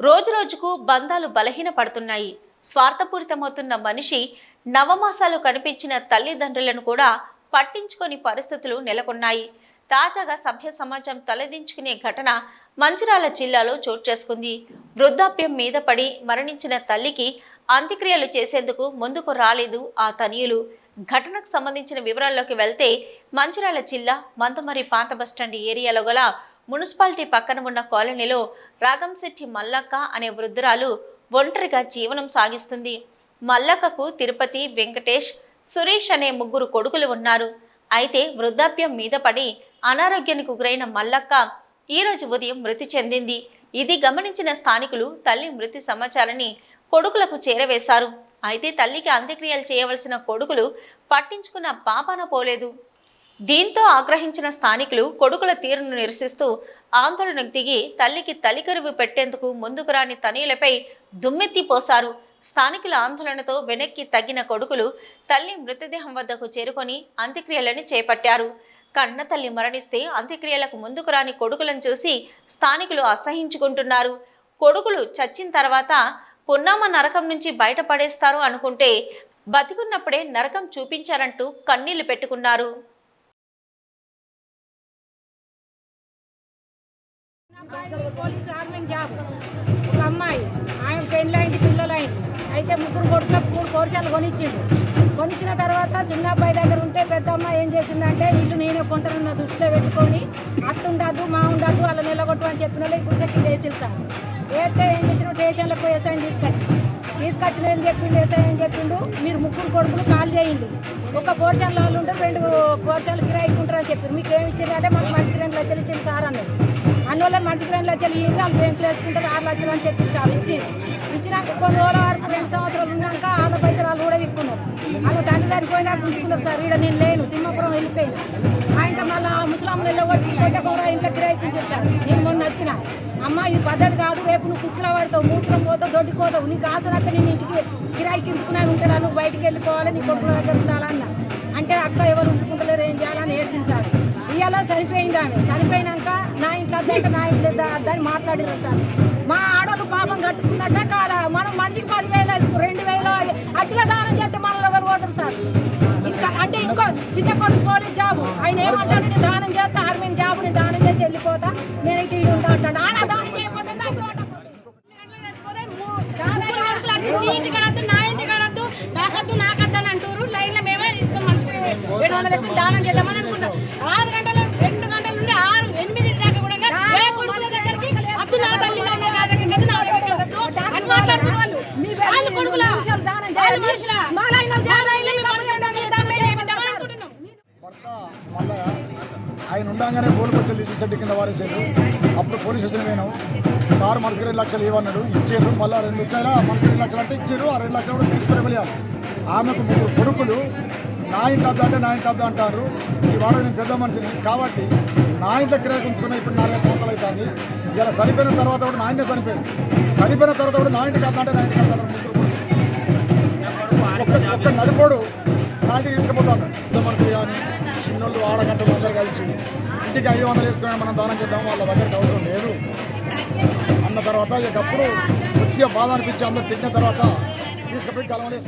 రోజురోజుకు బంధాలు బలహీనపడుతున్నాయి. స్వార్థపూరితమవుతున్న మనిషి నవమాసాలు కనిపించిన తల్లిదండ్రులను కూడా పట్టించుకొని పరిస్థితులు నెలకొన్నాయి. తాజాగా సభ్య సమాజం తలదించుకునే ఘటన మంచిరాల జిల్లాలో చోటు చేసుకుంది. వృద్ధాప్యం మీద పడి మరణించిన తల్లికి అంత్యక్రియలు చేసేందుకు ముందుకు రాలేదు ఆ తనియులు. ఘటనకు సంబంధించిన వివరాల్లోకి వెళ్తే మంచిర్యాల జిల్లా మందమరి పాత బస్టాండ్ ఏరియాలో గల మున్సిపాలిటీ పక్కన ఉన్న కాలనీలో రాగంశెట్టి మల్లక్క అనే వృద్ధురాలు ఒంటరిగా జీవనం సాగిస్తుంది. మల్లక్కకు తిరుపతి వెంకటేష్ సురేష్ అనే ముగ్గురు కొడుకులు ఉన్నారు. అయితే వృద్ధాప్యం మీద పడి అనారోగ్యానికి గురైన మల్లక్క ఈ రోజు ఉదయం మృతి చెందింది. ఇది గమనించిన స్థానికులు తల్లి మృతి సమాచారాన్ని కొడుకులకు చేరవేశారు. అయితే తల్లికి అంత్యక్రియలు చేయవలసిన కొడుకులు పట్టించుకున్న పాపన పోలేదు. దీంతో ఆగ్రహించిన స్థానికులు కొడుకుల తీరును నిరసిస్తూ ఆందోళనకు దిగి తల్లికి తలికరువు పెట్టేందుకు ముందుకు రాని తనయులపై దుమ్మెత్తి పోశారు. స్థానికుల ఆందోళనతో వెనక్కి తగ్గిన కొడుకులు తల్లి మృతదేహం వద్దకు చేరుకొని అంత్యక్రియలను చేపట్టారు. కన్న తల్లి మరణిస్తే అంత్యక్రియలకు ముందుకు రాని కొడుకులను చూసి స్థానికులు అసహించుకుంటున్నారు. కొడుకులు చచ్చిన తర్వాత పున్నామ నరకం నుంచి బయటపడేస్తారు అనుకుంటే బతికున్నప్పుడే నరకం చూపించారంటూ కన్నీళ్ళు పెట్టుకున్నారు. పోలీసు ఆర్మెంట్ జాబ్. ఒక అమ్మాయి. ఆయన పెళ్ళైంది పిల్లలైంది. అయితే ముగ్గురు కొడుకులకు మూడు కోర్షాలు కొనిచ్చిండు. కొనిచ్చిన తర్వాత చిన్న అబ్బాయి దగ్గర ఉంటే పెద్ద అమ్మాయి ఏం చేసిందంటే ఇల్లు నేనే కొంటానన్న దృష్టిలో పెట్టుకొని అట్టుండద్దు మా ఉండద్దు అలా నిలగొట్టు అని చెప్పిన వాళ్ళు ఇప్పుడు చెక్కి వేసిరు సార్. వేస్తే ఏం చేసిన స్టేషన్లకు పోయి తీసుకొచ్చి తీసుకొచ్చిన ఏం చెప్పిండు? వేసాయని చెప్పిండు? మీరు ముగ్గురు కొడుకులు కాల్ చేయండి. ఒక పోర్షన్లో వాళ్ళు ఉంటే రెండు పోర్షన్లు కిరాయికుంటారు అని చెప్పారు. మీకు ఏమి ఇచ్చారంటే మాకు మంచి రెండు లక్షలు ఇచ్చింది సార్ అన్నారు అందువల్ల మనిషికి రెండు లక్షలు ఇయ్యి వాళ్ళు బ్యాంకులు వేసుకుంటారు ఆరు లక్షలు అని చెప్పి చాలా ఇచ్చి ఇచ్చినాక కొన్ని రోజుల వరకు రెండు సంవత్సరాలు ఉన్నాక వాళ్ళ పైసలు వాళ్ళు కూడా విక్కున్నారు. వాళ్ళ తండ్రి సరిపోయినా ఉంచుకున్నారు సార్. ఈడ నేను లేను. తిమ్మపురం వెళ్ళిపోయింది. ఆయన మళ్ళీ ముసలాంలు వెళ్ళగొట్టి కొట్టకూర ఇంట్లో కిరాయిపించారు సార్. నేను మొన్న వచ్చిన. అమ్మ ఇది పద్ధతి కాదు. రేపు నువ్వు కుక్కల పడతావు మూత్రం పోతావు దొడ్డిపోతావు నీకు ఆసనక్క నేను ఇంటికి కిరాయికించుకున్నాను ఉంటాడా నువ్వు బయటికి వెళ్ళిపోవాలి నీ కొడుకుల దగ్గర ఉండాలన్న. అంటే అక్క ఎవరు ఉంచుకుంటలేరు ఏం చేయాలని ఏడ్చింది సార్. ఇవాళ చనిపోయింది ఆమె. చనిపోయినాక నా ఇంట్లో నా ఇల్లు అద్దని మాట్లాడారు సార్. మా ఆడవాళ్ళు పాపం కట్టుకున్నట్టే కాదా. మనం మనిషికి పదివేలు వేసుకు రెండు వేలు అట్లా దానం చేస్తే మనల్ని ఎవరు పోతారు సార్. ఇంకా అంటే ఇంకో చిన్న కొడుకు పోలీస్ జాబు. ఆయన ఏమంటాడు? నేను దానం చేస్తా ఆర్మీ జాబు నేను దానం చేసి వెళ్ళిపోతా. నేను ఇటు ఇటు ఉంటా అంటాడు. ఆడ దానం చేయకపోతే నాకు అంటారు లైన్ మేమే తీసుకొని మనిషికి ఏడు వందలు దానం చేద్దామని అనుకుంటాం ఆరు మళ్ళా ఆయన ఉండగానే కోలుకొచ్చి లిస్ట్ కింద వారేసారు అప్పుడు పోలీస్ స్టేషన్ పోయినాం. సార్ మనసుకు రెండు లక్షలు ఇవ్వన్నాడు ఇచ్చారు. మళ్ళీ రెండు లక్షల మనసుకు రెండు లక్షలు అంటే ఇచ్చారు. ఆ రెండు లక్షలు కూడా తీసుకుని వెళ్ళారు ఆమెకు ముగ్గురు కొడుకులు. నా ఇంటి వద్ద అంటే నా ఇంటి వద్ద అంటారు. ఈ వాడు నేను పెద్ద మనిషిని. కాబట్టి నా ఇంట్లో కిరాయి ఉంచుకున్న ఇప్పుడు నాలుగైదు సంవత్సరాలు అవుతుంది ఇలా చనిపోయిన తర్వాత కూడా నా ఇంటే చనిపోయింది చనిపోయిన తర్వాత కూడా నా ఇంటికి వద్ద అంటే నా ఇంటికి వద్ద అంటారు ముగ్గురు. ఒక్క నడిపోడు నాటి తీసుకుపోతాడు. పెద్ద మనుషులు కానీ చిన్నోళ్ళు ఆడగంటలు అందరు కలిసి ఇంటికి ఐదు వందలు వేసుకొని మనం దానం చేద్దాం వాళ్ళ దగ్గరికి అవసరం లేదు. అన్న తర్వాత ఇకప్పుడు కొద్దిగా బాధ అనిపించి అందరు తిన్న తర్వాత తీసుకుపోయి గలవలు